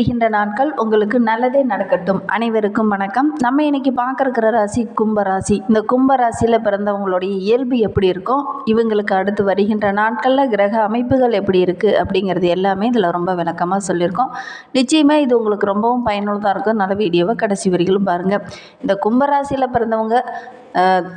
வருகின்ற நாட்கள் உங்களுக்கு நல்லதே நடக்கட்டும். அனைவருக்கும் வணக்கம். நம்ம இன்னைக்கு பார்க்கறக்கிற ராசி கும்பராசி. இந்த கும்பராசியில் பிறந்தவங்களுடைய இயல்பு எப்படி இருக்கும் இவங்களுக்கு அடுத்து வருகின்ற நாட்களில் கிரக அமைப்புகள் எப்படி இருக்குது அப்படிங்கிறது எல்லாமே இதில் ரொம்ப விளக்கமாக சொல்லியிருக்கோம். நிச்சயமாக இது உங்களுக்கு ரொம்பவும் பயனுள்ளதாக இருக்கும். நல்ல வீடியோவை கடைசி வரைக்கும் பாருங்கள் இந்த கும்பராசியில் பிறந்தவங்க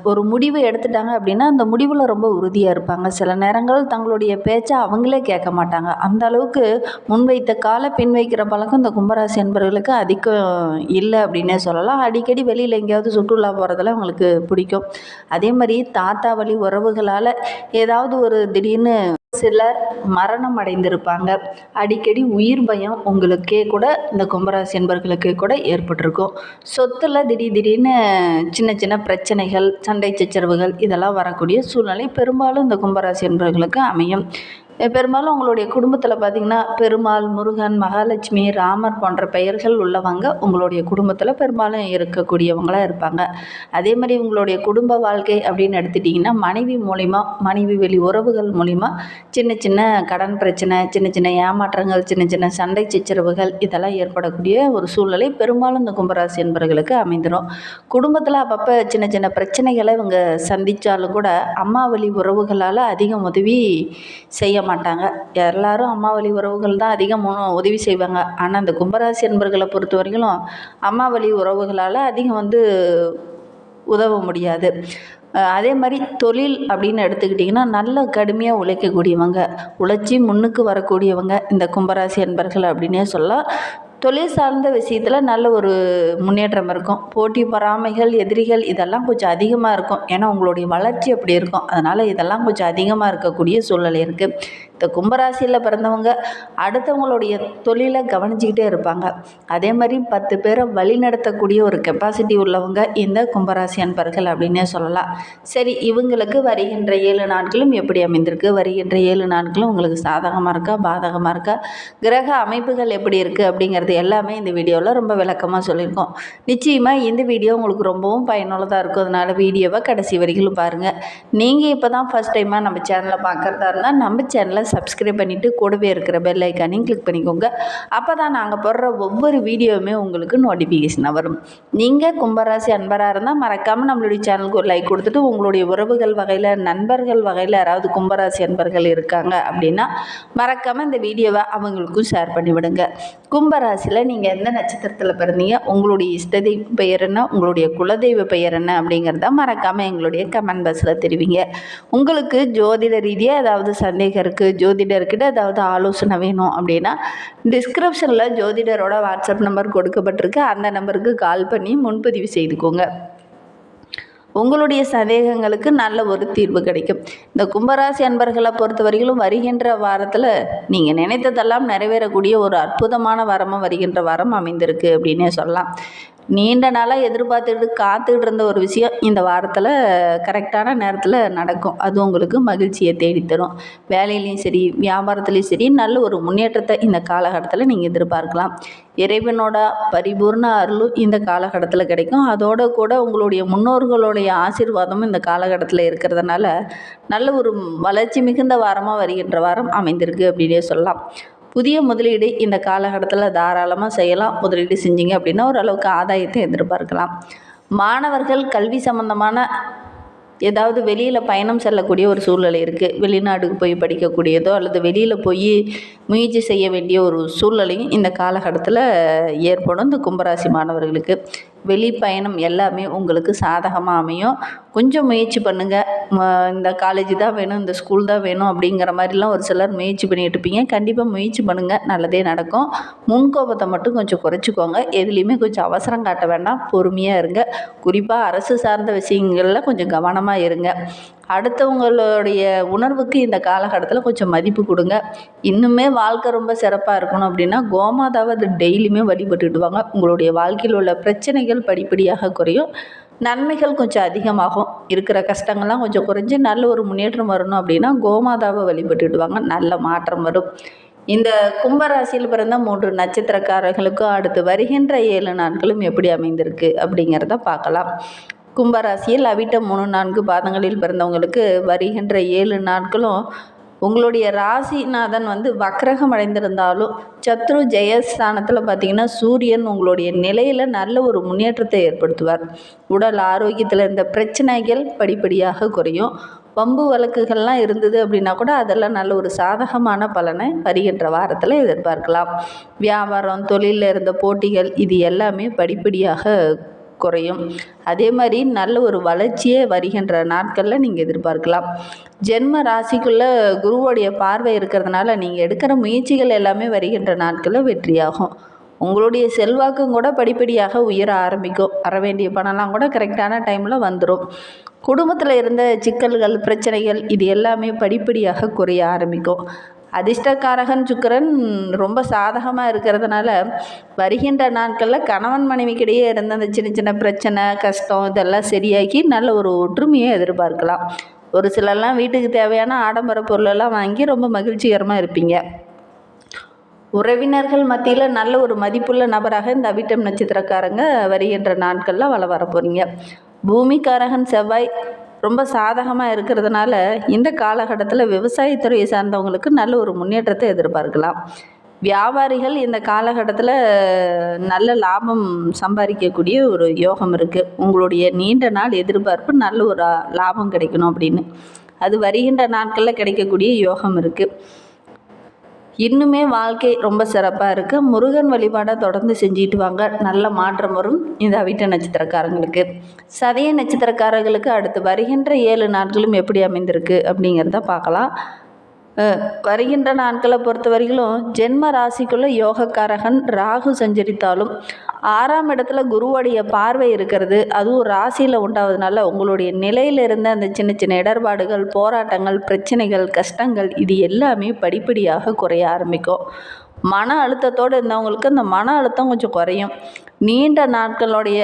ஒரு முடிவு எடுத்துட்டாங்க அப்படின்னா அந்த முடிவில் ரொம்ப உறுதியாக இருப்பாங்க. சில நேரங்கள் தங்களுடைய பேச்சை அவங்களே கேட்க மாட்டாங்க. அந்த அளவுக்கு முன்வைத்த கால பின் வைக்கிற பழக்கம் இந்த கும்பராசி என்பவர்களுக்கு அதிகம் இல்லை அப்படின்னே சொல்லலாம். அடிக்கடி வெளியில் எங்கேயாவது சுற்றுலா போகிறதெல்லாம் அவங்களுக்கு பிடிக்கும். அதே மாதிரி தாத்தா வழி உறவுகளால் ஏதாவது ஒரு திடீர்னு சிலர் மரணம் அடைந்திருப்பாங்க. அடிக்கடி உயிர் பயம் உங்களுக்கே கூட இந்த கும்பராசி என்பர்களுக்கு கூட ஏற்பட்டிருக்கும். சொத்தில் திடீர் திடீர்னு சின்ன சின்ன பிரச்சனைகள் சண்டை சச்சரவுகள் இதெல்லாம் வரக்கூடிய சூழ்நிலை பெரும்பாலும் இந்த கும்பராசி என்பவர்களுக்கு அமையும். பெரும்பாலும் உங்களுடைய குடும்பத்தில் பார்த்தீங்கன்னா பெருமாள் முருகன் மகாலட்சுமி ராமர் போன்ற பெயர்கள் உள்ளவங்க உங்களுடைய குடும்பத்தில் பெரும்பாலும் இருக்கக்கூடியவங்களாக இருப்பாங்க. அதே மாதிரி உங்களுடைய குடும்ப வாழ்க்கை அப்படின்னு எடுத்துட்டிங்கன்னா மனைவி மூலிமா மனைவி வெளி உறவுகள் மூலிமா சின்ன சின்ன கடன் பிரச்சனை சின்ன சின்ன ஏமாற்றங்கள் சின்ன சின்ன சண்டை சச்சரவுகள் இதெல்லாம் ஏற்படக்கூடிய ஒரு சூழ்நிலை பெரும்பாலும் இந்த கும்பராசி என்பவர்களுக்கு அமைந்துடும் குடும்பத்தில் அப்பப்போ சின்ன சின்ன பிரச்சனைகளை இவங்க சந்தித்தாலும் கூட அம்மா வழி உறவுகளால் அதிகம் உதவி செய்ய மாட்டாங்க. எல்லாரும் அம்மா வழி உறவுகள் தான் அதிகம் உதவி செய்வாங்க. ஆனால் அந்த கும்பராசி என்பர்களை பொறுத்த வரைக்கும் அம்மா வழி உறவுகளால் அதிகம் வந்து உதவ முடியாது. அதே மாதிரி தொழில் அப்படின்னு எடுத்துக்கிட்டிங்கன்னா நல்ல கடுமையாக உழைக்கக்கூடியவங்க உழைச்சி முன்னுக்கு வரக்கூடியவங்க இந்த கும்பராசி என்பர்கள் அப்படின்னே சொல்லலாம். தொழில் சார்ந்த விஷயத்தில் நல்ல ஒரு முன்னேற்றம் இருக்கும். போட்டி பொறாமைகள் எதிரிகள் இதெல்லாம் கொஞ்சம் அதிகமாக இருக்கும். ஏன்னா உங்களுடைய வளர்ச்சி அப்படி இருக்கும். அதனால் இதெல்லாம் கொஞ்சம் அதிகமாக இருக்கக்கூடிய சூழ்நிலை இருக்குது இந்த கும்பராசியில் பிறந்தவங்க அடுத்தவங்களுடைய தொழிலை கவனிச்சுக்கிட்டே இருப்பாங்க. அதே மாதிரி பத்து பேரை வழிநடத்தக்கூடிய ஒரு கெப்பாசிட்டி உள்ளவங்க இந்த கும்பராசி அன்பர்கள் அப்படின்னே சொல்லலாம். சரி இவங்களுக்கு வருகின்ற ஏழு நாட்களும் எப்படி அமைந்திருக்கு? வருகின்ற ஏழு நாட்களும் உங்களுக்கு சாதகமாக இருக்கா? பாதகமாக இருக்கா? கிரக அமைப்புகள் எப்படி இருக்குது அப்படிங்கிறது எல்லாமே இந்த வீடியோவில் ரொம்ப விளக்கமாக சொல்லியிருக்கோம். நிச்சயமாக இந்த வீடியோ உங்களுக்கு ரொம்பவும் பயனுள்ளதாக இருக்கும் அதனால் வீடியோவை கடைசி வரைக்கும் பாருங்கள் நீங்கள் இப்போ தான் ஃபஸ்ட் டைமாக நம்ம சேனலை பார்க்குறதா இருந்தால் நம்ம சேனலை சப்ஸ்கிரைப் பண்ணிவிட்டு கூடவே இருக்கிற பெல் ஐக்கானையும் கிளிக் பண்ணிக்கோங்க. அப்போ தான் நாங்கள் போடுற ஒவ்வொரு வீடியோவுமே உங்களுக்கு நோட்டிஃபிகேஷனாக வரும். நீங்கள் கும்பராசி அன்பராக இருந்தால் மறக்காமல் நம்மளுடைய சேனலுக்கு ஒரு லைக் கொடுத்துட்டு உங்களுடைய உறவுகள் வகையில் நண்பர்கள் வகையில் யாராவது கும்பராசி அன்பர்கள் இருக்காங்க அப்படின்னா மறக்காமல் இந்த வீடியோவை அவங்களுக்கும் ஷேர் பண்ணிவிடுங்க. கும்பராசியில் நீங்கள் எந்த நட்சத்திரத்தில் பிறந்தீங்க உங்களுடைய இஷ்டதெய்வ பெயர் என்ன உங்களுடைய குலதெய்வ பெயர் என்ன அப்படிங்கிறத மறக்காமல் எங்களுடைய கமெண்ட் பாக்ஸில் தெரிவிங்க. உங்களுக்கு ஜோதிட ரீதியாக ஏதாவது சந்தேகம் இருக்குது ஜோதிடர்கிட்ட ஏதாவது ஆலோசனை வேணும் அப்படின்னா டிஸ்கிரிப்ஷனில் ஜோதிடரோட வாட்ஸ்அப் நம்பர் கொடுக்கப்பட்டிருக்கு. அந்த நம்பருக்கு கால் பண்ணி முன்பதிவு செய்துக்கோங்க. உங்களுடைய சந்தேகங்களுக்கு நல்ல ஒரு தீர்வு கிடைக்கும். இந்த கும்பராசி அன்பர்களை பொறுத்தவரையிலும் வருகின்ற வாரத்தில் நீங்கள் நினைத்ததெல்லாம் நிறைவேறக்கூடிய ஒரு அற்புதமான வாரமாக வருகின்ற வாரம் அமைந்திருக்கு அப்படின்னே சொல்லலாம். நீண்ட நாளாக எதிர்பார்த்துட்டு காத்துக்கிட்டு இருந்த ஒரு விஷயம் இந்த வாரத்தில் கரெக்டான நேரத்தில் நடக்கும். அது உங்களுக்கு மகிழ்ச்சியை தேடித்தரும். வேலையிலையும் சரி வியாபாரத்துலேயும் சரி நல்ல ஒரு முன்னேற்றத்தை இந்த காலகட்டத்தில் நீங்கள் எதிர்பார்க்கலாம். இறைவனோட பரிபூர்ண அருளும் இந்த காலகட்டத்தில் கிடைக்கும். அதோடு கூட உங்களுடைய முன்னோர்களுடைய ஆசீர்வாதமும் இந்த காலகட்டத்தில் இருக்கிறதுனால நல்ல ஒரு வளர்ச்சி மிகுந்த வாரமாக வருகின்ற வாரம் அமைந்திருக்கு அப்படின்னே சொல்லலாம். புதிய முதலீடு இந்த காலகட்டத்தில் தாராளமாக செய்யலாம். முதலீடு செஞ்சீங்க அப்படின்னா ஓரளவுக்கு ஆதாயத்தை எதிர்பார்க்கலாம். மாணவர்கள் கல்வி சம்பந்தமான ஏதாவது வெளியில் பயணம் செல்லக்கூடிய ஒரு சூழ்நிலை இருக்குது வெளிநாடுக்கு போய் படிக்கக்கூடியதோ அல்லது வெளியில் போய் முயற்சி செய்ய வேண்டிய ஒரு சூழ்நிலையும் இந்த காலகட்டத்தில் ஏற்படும். இந்த கும்பராசி மாணவர்களுக்கு வெளி பயணம் எல்லாமே உங்களுக்கு சாதகமாக அமையும். கொஞ்சம் முயற்சி பண்ணுங்கள் இந்த காலேஜ் தான் வேணும் இந்த ஸ்கூல் தான் வேணும் அப்படிங்கிற மாதிரிலாம் ஒரு சிலர் முயற்சி பண்ணிகிட்டு இருப்பீங்க. கண்டிப்பாக முயற்சி பண்ணுங்கள் நல்லதே நடக்கும். முன்கோபத்தை மட்டும் கொஞ்சம் குறைச்சிக்கோங்க. எதுலேயுமே கொஞ்சம் அவசரம் காட்ட வேண்டாம். பொறுமையாக இருங்க. குறிப்பாக அரசு சார்ந்த விஷயங்களில் கொஞ்சம் கவனம் கவனமாக இருங்க. அடுத்தவங்களுடைய உணர்வுக்கு இந்த காலகட்டத்தில் கொஞ்சம் மதிப்பு கொடுங்க. இன்னுமே வாழ்க்கை ரொம்ப சிறப்பாக இருக்கணும் அப்படின்னா கோமாதாவை அது டெய்லியுமே வழிபட்டுட்டு வாங்க. உங்களுடைய வாழ்க்கையில் உள்ள பிரச்சனைகள் படிப்படியாக குறையும். நன்மைகள் கொஞ்சம் அதிகமாகும். இருக்கிற கஷ்டங்கள்லாம் கொஞ்சம் குறைஞ்சி நல்ல ஒரு முன்னேற்றம் வரணும் அப்படின்னா கோமாதாவை வழிபட்டுடுவாங்க நல்ல மாற்றம் வரும். இந்த கும்பராசியில் பிறந்த மூன்று நட்சத்திரக்காரர்களுக்கும் அடுத்து வருகின்ற ஏழு நாட்களும் எப்படி அமைந்திருக்கு அப்படிங்கிறத பார்க்கலாம். கும்பராசியில் அவிட்ட மூணு நான்கு பாதங்களில் பிறந்தவங்களுக்கு வருகின்ற ஏழு நாட்களும் உங்களுடைய ராசிநாதன் வந்து வக்ரகம் அடைந்திருந்தாலும் சத்ரு ஜெயஸ்தானத்தில் பார்த்தீங்கன்னா சூரியன் உங்களுடைய நிலையில் நல்ல ஒரு முன்னேற்றத்தை ஏற்படுத்துவார். உடல் ஆரோக்கியத்தில் இருந்த பிரச்சனைகள் படிப்படியாக குறையும். வம்பு வழக்குகள்லாம் இருந்தது அப்படின்னா கூட அதெல்லாம் நல்ல ஒரு சாதகமான பலனை வருகின்ற வாரத்தில் எதிர்பார்க்கலாம். வியாபாரம் தொழிலில் இருந்த போட்டிகள் இது எல்லாமே படிப்படியாக குறையும். அதே மாதிரி நல்ல ஒரு வளர்ச்சியே வருகின்ற நாட்களில் நீங்கள் எதிர்பார்க்கலாம். ஜென்ம ராசிக்குள்ளே குருவோடைய பார்வை இருக்கிறதுனால நீங்கள் எடுக்கிற முயற்சிகள் எல்லாமே வருகின்ற நாட்களில் வெற்றியாகும். உங்களுடைய செல்வாக்கும் கூட படிப்படியாக உயர ஆரம்பிக்கும். வர வேண்டிய பணம்லாம் கூட கரெக்டான டைமில் வந்துடும் குடும்பத்தில் இருந்த சிக்கல்கள் பிரச்சனைகள் இது எல்லாமே படிப்படியாக குறைய ஆரம்பிக்கும். அதிர்ஷ்டக்காரகன் சுக்கிரன் ரொம்ப சாதகமாக இருக்கிறதுனால வருகின்ற நாட்களில் கணவன் மனைவிக்கிடையே இருந்த அந்த சின்ன சின்ன பிரச்சனை கஷ்டம் இதெல்லாம் சரியாக்கி நல்ல ஒரு ஒற்றுமையை எதிர்பார்க்கலாம். ஒரு சிலர்லாம் வீட்டுக்கு தேவையான ஆடம்பர பொருளெல்லாம் வாங்கி ரொம்ப மகிழ்ச்சிகரமாக இருப்பீங்க. உறவினர்கள் மத்தியில் நல்ல ஒரு மதிப்புள்ள நபராக இந்த அவிட்டம் நட்சத்திரக்காரங்க வருகின்ற நாட்களில் வள வர போகிறீங்க பூமிக்காரகன் செவ்வாய் ரொம்ப சாதகமாக இருக்கிறதுனால இந்த காலகட்டத்தில் விவசாயத்துறையை சார்ந்தவங்களுக்கு நல்ல ஒரு முன்னேற்றத்தை எதிர்பார்க்கலாம். வியாபாரிகள் இந்த காலகட்டத்தில் நல்ல லாபம் சம்பாதிக்கக்கூடிய ஒரு யோகம் இருக்குது உங்களுடைய நீண்ட நாள் எதிர்பார்ப்பு நல்ல ஒரு லாபம் கிடைக்கணும் அப்படின்னு. அது வருகின்ற நாட்களில் கிடைக்கக்கூடிய யோகம் இருக்குது இன்னுமே வாழ்க்கை ரொம்ப சிறப்பாக இருக்குது முருகன் வழிபாடை தொடர்ந்து செஞ்சுட்டு வாங்க. நல்ல மாற்றம் வரும். இந்த அவிட்ட நட்சத்திரக்காரங்களுக்கு. சதய நட்சத்திரக்காரர்களுக்கு அடுத்து வருகின்ற ஏழு நாட்களும் எப்படி அமைந்திருக்கு அப்படிங்கிறத பார்க்கலாம். வருகின்ற நாட்களை பொறுத்த வரையிலும் ஜென்ம ராசிக்குள்ளே யோகக்காரகன் ராகு சஞ்சரித்தாலும் ஆறாம் இடத்துல குருவோடைய பார்வை இருக்கிறது. அதுவும் ராசியில் உண்டாவதுனால உங்களுடைய நிலையில் இருந்த அந்த சின்ன சின்ன இடர்பாடுகள் போராட்டங்கள் பிரச்சனைகள் கஷ்டங்கள் இது எல்லாமே படிப்படியாக குறைய ஆரம்பிக்கும். மன அழுத்தத்தோடு இருந்தவங்களுக்கு அந்த மன அழுத்தம் கொஞ்சம் குறையும். நீண்ட நாட்களுடைய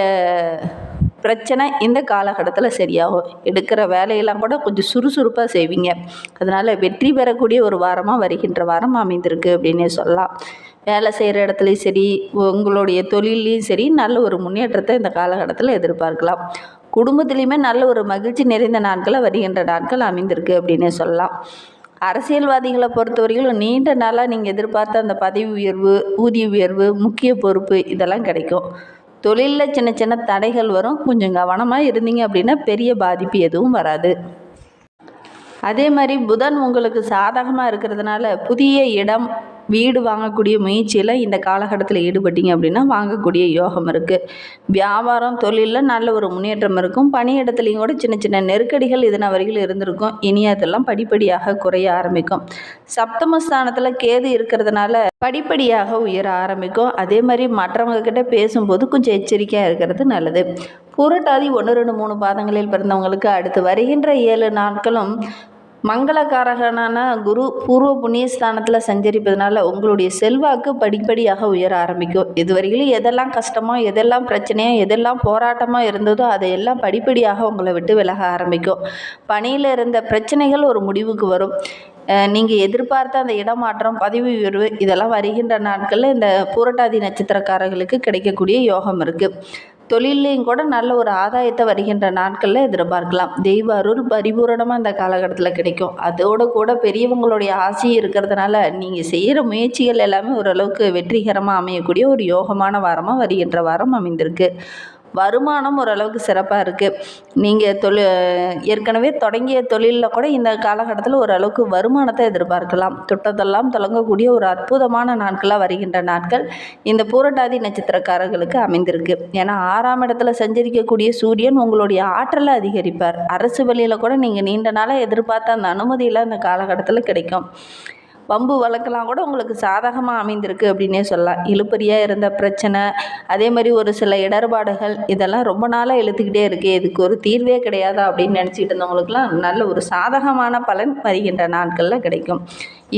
பிரச்சனை இந்த காலகட்டத்தில் சரியாகும். எடுக்கிற வேலையெல்லாம் கூட கொஞ்சம் சுறுசுறுப்பாக செய்வீங்க. அதனால் வெற்றி பெறக்கூடிய ஒரு வாரமாக வருகின்ற வாரம் அமைந்திருக்கு அப்படின்னே சொல்லலாம். வேலை செய்கிற இடத்துலையும் சரி உங்களுடைய தொழிலையும் சரி நல்ல ஒரு முன்னேற்றத்தை இந்த காலகட்டத்தில் எதிர்பார்க்கலாம். குடும்பத்துலேயுமே நல்ல ஒரு மகிழ்ச்சி நிறைந்த நாட்களை வருகின்ற நாட்கள் அமைந்திருக்கு அப்படின்னே சொல்லலாம். அரசியல்வாதிகளை பொறுத்தவரையிலும் நீண்ட நாளாக நீங்கள் எதிர்பார்த்த அந்த பதவி உயர்வு ஊதிய உயர்வு முக்கிய பொறுப்பு இதெல்லாம் கிடைக்கும். தொழிலில் சின்ன சின்ன தடைகள் வரும். கொஞ்சம் கவனமாக இருந்தீங்க அப்படின்னா பெரிய பாதிப்பு எதுவும் வராது. அதே மாதிரி புதன் உங்களுக்கு சாதகமாக இருக்கிறதுனால புதிய இடம் வீடு வாங்கக்கூடிய முயற்சியில் இந்த காலகட்டத்தில் ஈடுபட்டீங்க அப்படின்னா வாங்கக்கூடிய யோகம் இருக்குது வியாபாரம் தொழிலில் நல்ல ஒரு முன்னேற்றம் இருக்கும். பணியிடத்துலையும் கூட சின்ன சின்ன நெருக்கடிகள் இதனால் வரையில் இருந்திருக்கும். இனி அதெல்லாம் படிப்படியாக குறைய ஆரம்பிக்கும். சப்தமஸ்தானத்தில் கேது இருக்கிறதுனால படிப்படியாக உயர ஆரம்பிக்கும். அதே மாதிரி மற்றவங்கக்கிட்ட பேசும்போது கொஞ்சம் எச்சரிக்கையாக இருக்கிறது நல்லது. புரட்டாதி ஒன்று ரெண்டு மூணு பாதங்களில் பிறந்தவங்களுக்கு அடுத்து வருகின்ற ஏழு நாட்களும் மங்களகாரகனான குரு பூர்வ புண்ணியஸ்தானத்தில் சஞ்சரிப்பதனால உங்களுடைய செல்வாக்கு படிப்படியாக உயர ஆரம்பிக்கும். இதுவரையிலும் எதெல்லாம் கஷ்டமோ எதெல்லாம் பிரச்சனையோ எதெல்லாம் போராட்டமாக இருந்ததோ அதையெல்லாம் படிப்படியாக உங்களை விட்டு விலக ஆரம்பிக்கும். பணியில் இருந்த பிரச்சனைகள் ஒரு முடிவுக்கு வரும். நீங்கள் எதிர்பார்த்த அந்த இடமாற்றம் பதவி உயர்வு இதெல்லாம் வருகின்ற நாட்களில் இந்த பூரட்டாதி நட்சத்திரக்காரர்களுக்கு கிடைக்கக்கூடிய யோகம் இருக்குது தொழிலையும் கூட நல்ல ஒரு ஆதாயத்தை வருகின்ற நாட்களில் எதிர்பார்க்கலாம். தெய்வ அருள் பரிபூரணமாக இந்த காலகட்டத்தில் கிடைக்கும். அதோடு கூட பெரியவங்களுடைய ஆசை இருக்கிறதுனால நீங்கள் செய்கிற முயற்சிகள் எல்லாமே ஓரளவுக்கு வெற்றிகரமாக அமையக்கூடிய ஒரு யோகமான வாரமாக வருகின்ற வாரம் அமைந்திருக்கு. வருமானம் ஓரளவுக்கு சிறப்பாக இருக்குது நீங்கள் தொழில் ஏற்கனவே தொடங்கிய தொழிலில் கூட இந்த காலகட்டத்தில் ஓரளவுக்கு வருமானத்தை எதிர்பார்க்கலாம். துட்டத்தெல்லாம் தொடங்கக்கூடிய ஒரு அற்புதமான நாட்களாக வருகின்ற நாட்கள் இந்த பூரட்டாதி நட்சத்திரக்காரர்களுக்கு அமைந்திருக்கு. ஏன்னா ஆறாம் இடத்துல சஞ்சரிக்கக்கூடிய சூரியன் உங்களுடைய ஆற்றலை அதிகரிப்பார். அரசு வழியில் கூட நீங்கள் நீண்ட நாளாக எதிர்பார்த்த அந்த அனுமதியெல்லாம் இந்த காலகட்டத்தில் கிடைக்கும். வம்பு வழக்கெல்லாம் கூட உங்களுக்கு சாதகமாக அமைந்திருக்கு அப்படின்னே சொல்லலாம். இழுப்பறியாக இருந்த பிரச்சனை அதே மாதிரி ஒரு சில இடர்பாடுகள் இதெல்லாம் ரொம்ப நாளாக இழுத்துக்கிட்டே இருக்குது இதுக்கு ஒரு தீர்வே கிடையாதா அப்படின்னு நினச்சிக்கிட்டு இருந்தவங்களுக்குலாம் நல்ல ஒரு சாதகமான பலன் வருகின்ற நாட்களில் கிடைக்கும்.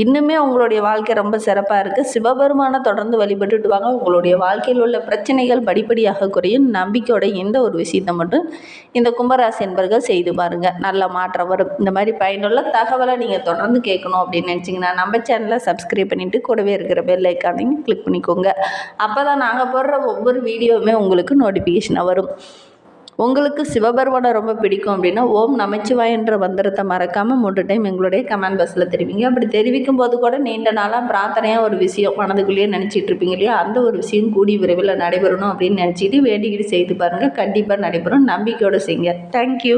இன்னுமே உங்களுடைய வாழ்க்கை ரொம்ப சிறப்பாக இருக்குது சிவபெருமானை தொடர்ந்து வழிபட்டுட்டு வாங்க. உங்களுடைய வாழ்க்கையில் உள்ள பிரச்சனைகள் படிப்படியாக குறையும். நம்பிக்கையோட எந்த ஒரு விஷயத்தை மட்டும் இந்த கும்பராசி என்பர்கள் செய்து பாருங்கள் நல்ல மாற்றம் வரும். இந்த மாதிரி பயனுள்ள தகவலை நீங்கள் தொடர்ந்து கேட்கணும் அப்படின்னு நினச்சிங்கன்னா நம்ம சேனலை சப்ஸ்கிரைப் பண்ணிவிட்டு கூடவே இருக்கிற பெல் ஐக்கானையும் கிளிக் பண்ணிக்கோங்க. அப்போ தான் நாங்கள் போடுற ஒவ்வொரு வீடியோவுமே உங்களுக்கு நோட்டிஃபிகேஷனாக வரும். உங்களுக்கு சிவபெருமானை ரொம்ப பிடிக்கும் அப்படின்னா ஓம் நமச்சிவாயன்ற மந்திரத்தை மறக்காமல் மூன்று டைம் எங்களுடைய கமெண்ட் பாக்ஸில் தெரிவிங்க. அப்படி தெரிவிக்கும் போது கூட நீண்ட நாளாக பிரார்த்தனையாக ஒரு விஷயம் மனதுக்குள்ளேயே நினச்சிட்டு இருப்பீங்க இல்லையா? அந்த ஒரு விஷயம் கூடி விரைவில் நடைபெறணும் அப்படின்னு நினச்சிட்டு வேண்டிக்கிட்டு செய்து பாருங்கள் கண்டிப்பாக நடைபெறும். நம்பிக்கையோடு செய்யுங்க. தேங்க்யூ